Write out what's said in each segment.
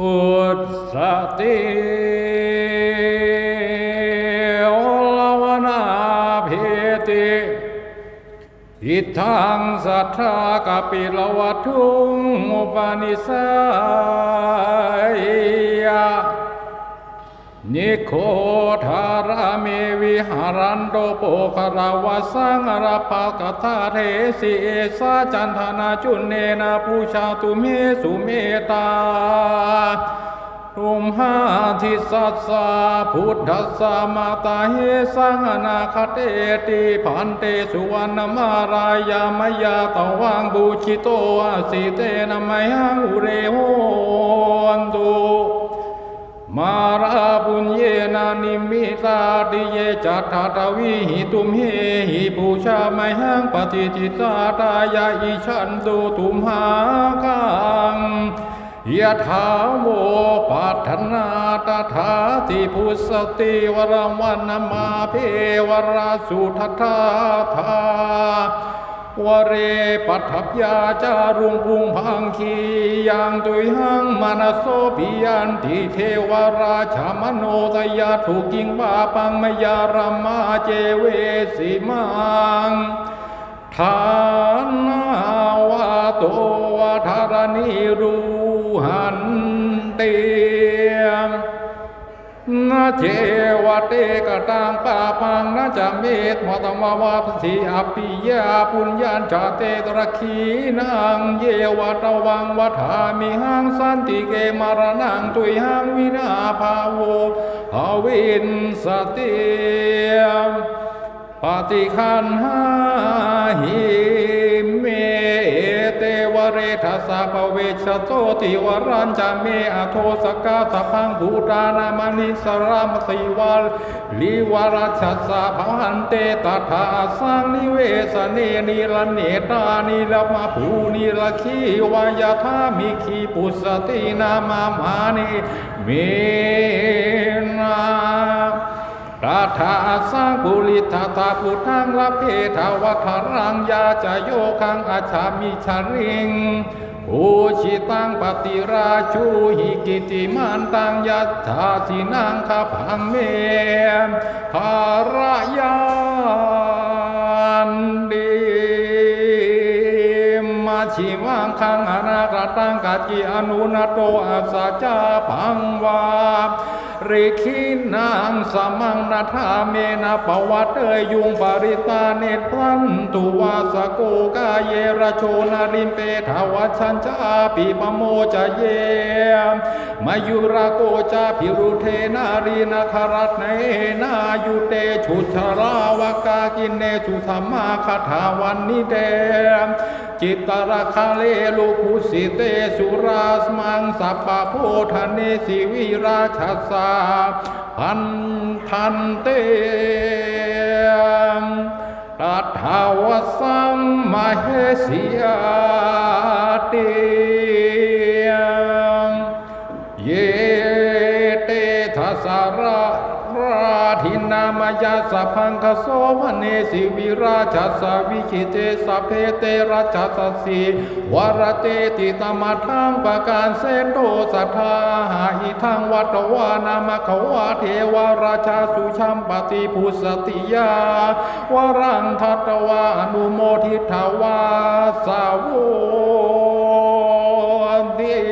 อุตสติอลวนาเพติอิทังสัทธากปิลวัตถุงอุปนิสัยยะ นิโคทาราเมวิหารันโตโปคาราวาสังอรปากทาเทสิเอสาจันทนาจุนเนนะปูชาตุเมสุเมตาตุมหาทิสัสสะพุทธัสสะมาตาเฮสังนาคเตติพันเตสุวรรณมารายามยาตวังบูชิโตอาสิเตนะมยังอุเรโหนตุ มาราบุญเยนานิมิตาดิเยจัตถาตวิหิตุมเฮหิบูชาไมหังปฏิจิตาตายาอิชันตุตุมหากังยะถาโมปัฏนาตถาติพุสติวรวันมาเพวราสุทัทธาธา วเรปัทพยาจารุงพุงพังคียังตุยหังมานโสปิยันติเทวราชามโนทยาถูกิงบาปังมยารามาเจเวสิมังทานาวาโตวาธารณีรูหันตียม นาเจวะเตกะตังปาปังนาจะเมตมตมาวาปสีอปิยาปุญญาจาเตตระคีนังเยวะตวังวัฏามิหังสันติเกมารนังตุยหังวินาภาโวภาวินสติปฏิคันหาหิเม ทัสสะปเวชโตติวรัญจเมอโทสกาสพังภูตานามนิสรามสีวาลิวรัชสะพันเตตถาสังนิเวสเนนิรเนตานิลมาภูนิลคีวายาธามิคีปุสตินามามานิเมนา ราธาสังบุริธาตาพุทังละเพทาวัฏรังยาจะโยคังอาชามิชาริงภูชิตังปฏิราชูหิกิติมันตังยัตถาสินังคาพังเมภารยา ชิมังคังอนาคตังกัจจิอนุนาโตอาสาจาพังวาริคินางสมังนาธาเมนะปวัตเอยยุงปริตาเนตรันตุวาสโกกาเยระโชนาริมเปทาวชัญจาปิปโมจะเยมายุราโกจาพิรุเทนารีนาคารัตเนนายุเตชุชราวกากินเนสุธรรมาคาถาวันนิเต จิตตระคาเลลุภุสิเตสุราสมังสัปปะโพธเนสิวิราชสาพันทันเตตัทาวสัมมาเหสิยาติ นามายาสพังคโสวเนสิวิราชสวิชิเตสเพเตราชสสีวรเตติตมาทังประการเสนโตสัทธาหาหิทังวัตวานามขวาเทวราชาสุชัมปติภูสติยาวรังทัตวาอนุโมทิทาวาสาวดี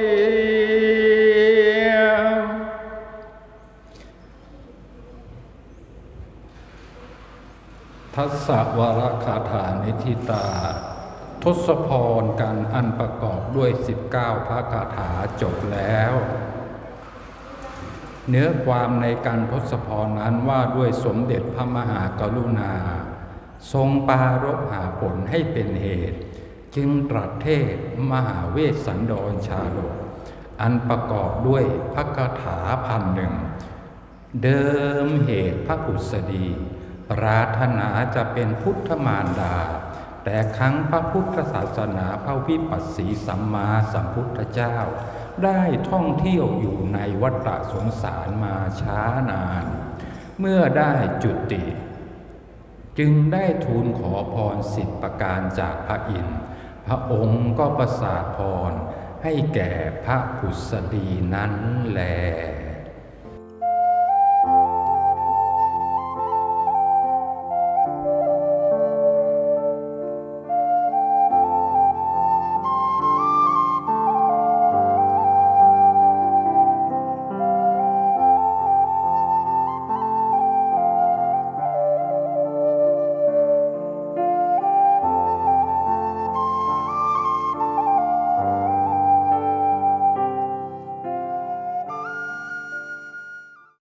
ทัศวรคาถานิธิตา ทศพรการอันประกอบด้วย 19 พระคาถาจบแล้ว เนื้อความในการทศพรนั้นว่าด้วยสมเด็จพระมหากรุณา ทรงปารบหาผลให้เป็นเหตุ จึงตรัสเทศมหาเวสสันดรชาดกอันประกอบด้วยพระคาถาพันหนึ่ง เดิมเหตุพระผุษดี ปรารถนาจะเป็นพุทธมารดา แต่ครั้งพระพุทธศาสนาพระวิปัสสีสัมมาสัมพุทธเจ้า ได้ท่องเที่ยวอยู่ในวัฏสงสารมาช้านาน เมื่อได้จุติ จึงได้ทูลขอพรสิบประการจากพระอินทร์พระองค์ก็ประสาทพรให้แก่พระผุษดีนั้นแล